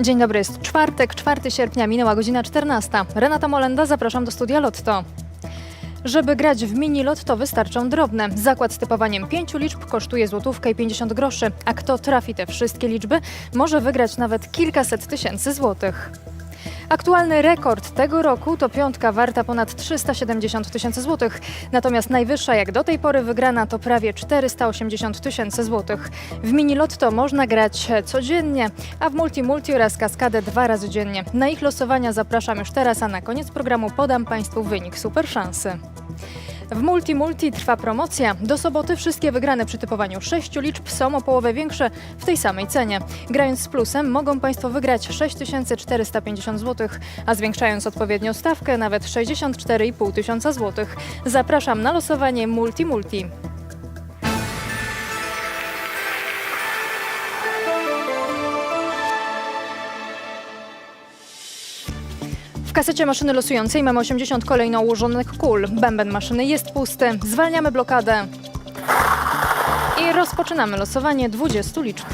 Dzień dobry, jest czwartek, 4 sierpnia, minęła godzina 14. Renata Molenda, zapraszam do studia Lotto. Żeby grać w mini lotto wystarczą drobne. Zakład z typowaniem pięciu liczb kosztuje złotówkę i 50 groszy, a kto trafi te wszystkie liczby, może wygrać nawet kilkaset tysięcy złotych. Aktualny rekord tego roku to piątka warta ponad 370 tysięcy złotych, natomiast najwyższa jak do tej pory wygrana to prawie 480 tysięcy złotych. W mini lotto można grać codziennie, a w multi multi oraz kaskadę dwa razy dziennie. Na ich losowania zapraszam już teraz, a na koniec programu podam Państwu wynik super szansy. W Multi Multi trwa promocja. Do soboty wszystkie wygrane przy typowaniu sześciu liczb są o połowę większe w tej samej cenie. Grając z plusem mogą Państwo wygrać 6450 zł, a zwiększając odpowiednio stawkę nawet 64,5 tysiąca złotych. Zapraszam na losowanie Multi Multi. W kasecie maszyny losującej mamy 80 kolejno ułożonych kul. Bęben maszyny jest pusty. Zwalniamy blokadę. I rozpoczynamy losowanie 20 liczb.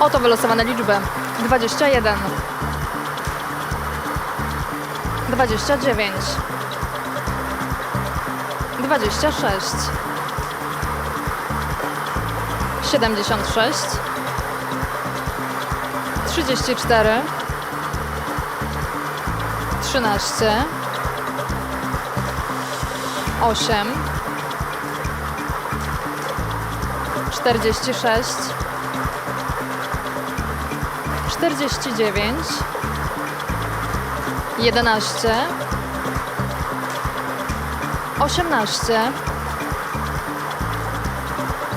Oto wylosowane liczby. 21 29 26 76 34 13 8 46 49 11 18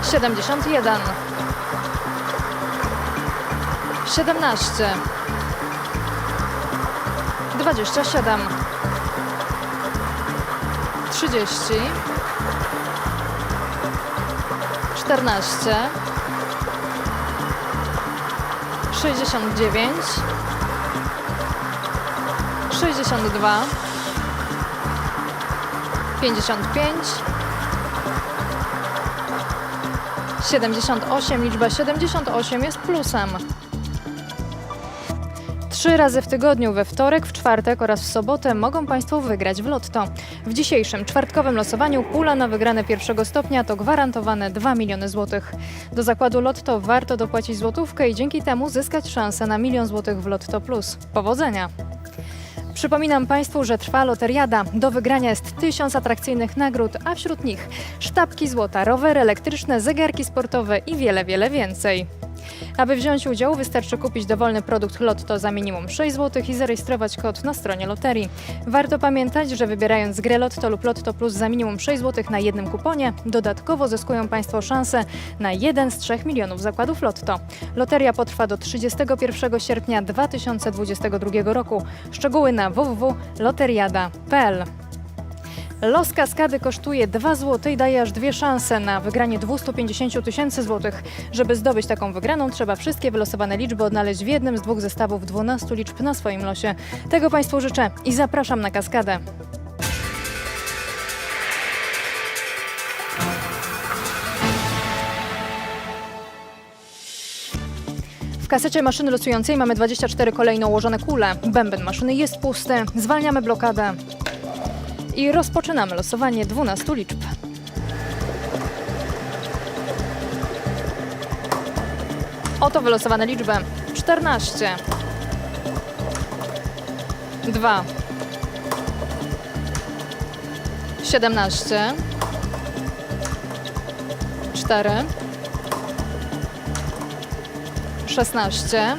71 17 27 30 14 69 62 55 78, liczba 78 jest plusem. Trzy razy w tygodniu, we wtorek, w czwartek oraz w sobotę mogą Państwo wygrać w lotto. W dzisiejszym czwartkowym losowaniu pula na wygrane pierwszego stopnia to gwarantowane 2 miliony złotych. Do zakładu lotto warto dopłacić złotówkę i dzięki temu zyskać szansę na milion złotych w Lotto Plus. Powodzenia! Przypominam Państwu, że trwa loteriada. Do wygrania jest tysiąc atrakcyjnych nagród, a wśród nich sztabki złota, rowery elektryczne, zegarki sportowe i wiele, wiele więcej. Aby wziąć udział, wystarczy kupić dowolny produkt Lotto za minimum 6 zł i zarejestrować kod na stronie loterii. Warto pamiętać, że wybierając grę Lotto lub Lotto Plus za minimum 6 zł na jednym kuponie, dodatkowo zyskują Państwo szansę na jeden z 3 milionów zakładów Lotto. Loteria potrwa do 31 sierpnia 2022 roku. Szczegóły na www.loteriada.pl. Los kaskady kosztuje 2 zł i daje aż dwie szanse na wygranie 250 tysięcy złotych. Żeby zdobyć taką wygraną, trzeba wszystkie wylosowane liczby odnaleźć w jednym z dwóch zestawów 12 liczb na swoim losie. Tego Państwu życzę i zapraszam na kaskadę. W kasecie maszyny losującej mamy 24 kolejno ułożone kule. Bęben maszyny jest pusty. Zwalniamy blokadę. I rozpoczynamy losowanie 12 liczb. Oto wylosowane liczby. 14 2 17 4 16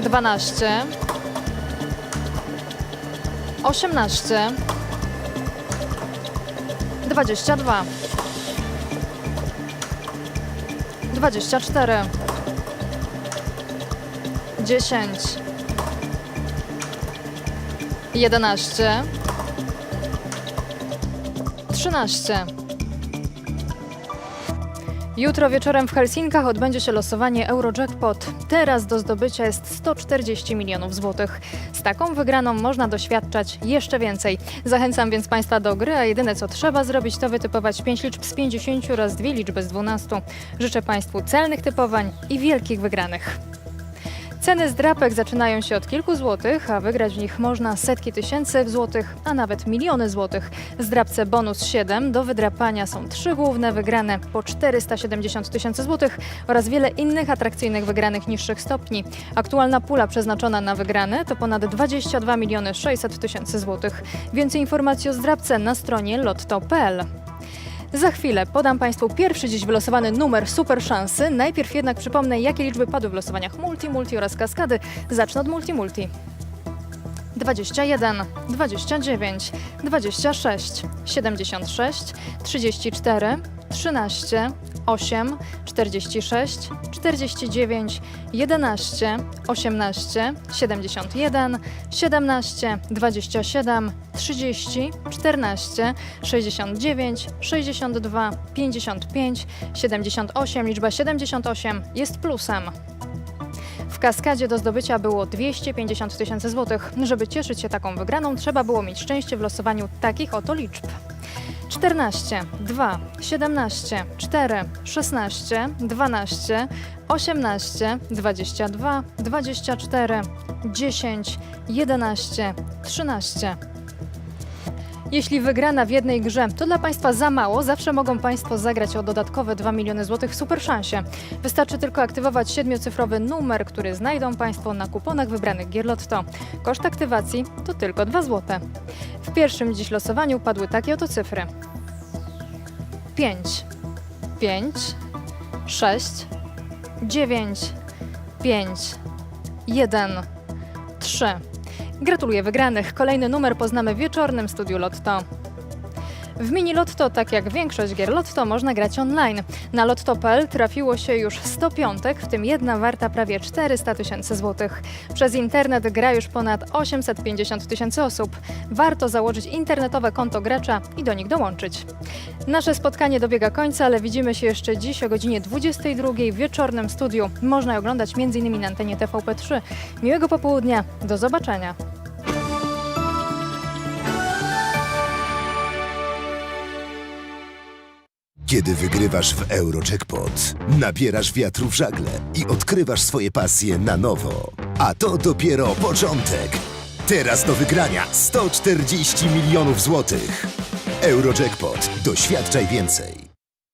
12 18 22 24 10 11 13 Jutro wieczorem w Helsinkach odbędzie się losowanie Eurojackpot. Teraz do zdobycia jest 140 milionów złotych. Taką wygraną można doświadczać jeszcze więcej. Zachęcam więc Państwa do gry, a jedyne co trzeba zrobić to wytypować 5 liczb z 50 oraz dwie liczby z 12. Życzę Państwu celnych typowań i wielkich wygranych. Ceny zdrapek zaczynają się od kilku złotych, a wygrać w nich można setki tysięcy złotych, a nawet miliony złotych. Zdrapce bonus 7 do wydrapania są trzy główne wygrane po 470 tysięcy złotych oraz wiele innych atrakcyjnych wygranych niższych stopni. Aktualna pula przeznaczona na wygrane to ponad 22 miliony 600 tysięcy złotych. Więcej informacji o zdrapce na stronie lotto.pl. Za chwilę podam Państwu pierwszy dziś wylosowany numer super szansy. Najpierw jednak przypomnę, jakie liczby padły w losowaniach multi, multi oraz kaskady. Zacznę od multi, multi. 21, 29, 26, 76, 34, 13, 8, 46, 49, 11, 18, 71, 17, 27, 30, 14, 69, 62, 55, 78. Liczba 78 jest plusem. W kaskadzie do zdobycia było 250 tysięcy złotych. Żeby cieszyć się taką wygraną, trzeba było mieć szczęście w losowaniu takich oto liczb. 14, 2, 17, 4, 16, 12, 18, 22, 24, 10, 11, 13. Jeśli wygrana w jednej grze to dla Państwa za mało, zawsze mogą Państwo zagrać o dodatkowe 2 miliony złotych w super szansie. Wystarczy tylko aktywować siedmiocyfrowy numer, który znajdą Państwo na kuponach wybranych gier Lotto. Koszt aktywacji to tylko 2 złote. W pierwszym dziś losowaniu padły takie oto cyfry. 5, 5, 6, 9, 5, 1, 3. Gratuluję wygranych. Kolejny numer poznamy w wieczornym studiu Lotto. W mini Lotto, tak jak większość gier Lotto, można grać online. Na lotto.pl trafiło się już 100 piątek, w tym jedna warta prawie 400 tysięcy złotych. Przez internet gra już ponad 850 tysięcy osób. Warto założyć internetowe konto gracza i do nich dołączyć. Nasze spotkanie dobiega końca, ale widzimy się jeszcze dziś o godzinie 22 w wieczornym studiu. Można je oglądać m.in. na antenie TVP3. Miłego popołudnia, do zobaczenia. Kiedy wygrywasz w Eurojackpot, nabierasz wiatru w żagle i odkrywasz swoje pasje na nowo. A to dopiero początek. Teraz do wygrania 140 milionów złotych. Eurojackpot. Doświadczaj więcej.